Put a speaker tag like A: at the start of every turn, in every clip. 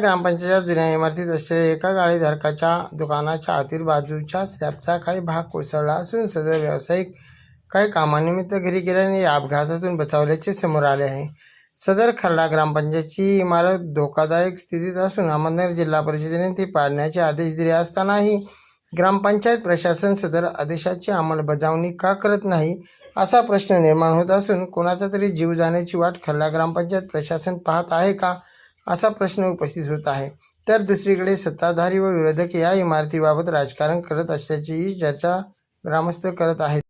A: ग्रामपंचायत जुन्या इमारतीत असलेल्या एका गाडीधारकाच्या दुकानाच्या आतील बाजूच्या स्लॅबचा काही भाग कोसळला असून सदर व्यावसायिक काही कामानिमित्त घरी गेल्याने या अपघातातून बचावल्याचे समोर आले आहे. सदर खर्डा ग्रामपंचायतची इमारत धोकादायक स्थितीत असून अहमदनगर जिल्हा परिषदेने ती पाडण्याचे आदेश दिले असतानाही ग्रामपंचायत प्रशासन सदर आदेशाची अंमलबजावणी का करत नाही असा प्रश्न निर्माण होत असून कोणाचा तरी जीव जाण्याची वाट खर्डा ग्रामपंचायत प्रशासन पाहत आहे का? असा प्रश्न उपस्थित होत आहे. तर दुसरीकडे सत्ताधारी व विरोधक या इमारतीबाबत राजकारण करत असल्याचीही चर्चा ग्रामस्थ करत आहेत.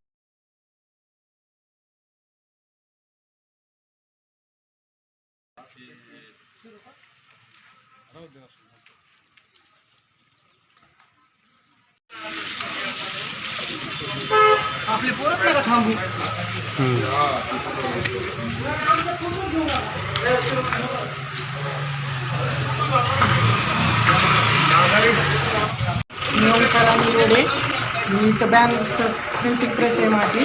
B: आपले पोरच नका थांबू मी इथं बॅनरचं प्रिंटिंग प्रेस आहे माझी.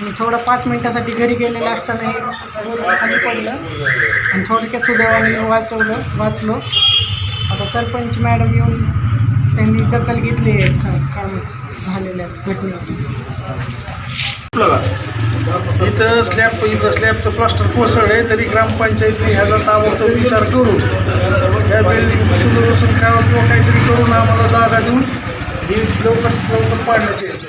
B: मी थोडं पाच मिनटासाठी घरी गेलेलं असताना खाली पडलं. आणि थोडक्यात सुदैवाने मी वाचवलं वाचलो. आता सरपंच मॅडम येऊन त्यांनी दखल घेतली आहे का कामच झालेल्या घटनेची.
C: इथं स्लॅब इथं स्लॅबचं प्लास्टर कोसळले तरी ग्रामपंचायतने ह्याला ताबडतोब विचार करून या बिल्डिंगचं पुनर्वसन करावं किंवा काहीतरी करून आम्हाला जागा देऊन लवकर लवकर पाडण्यात येईल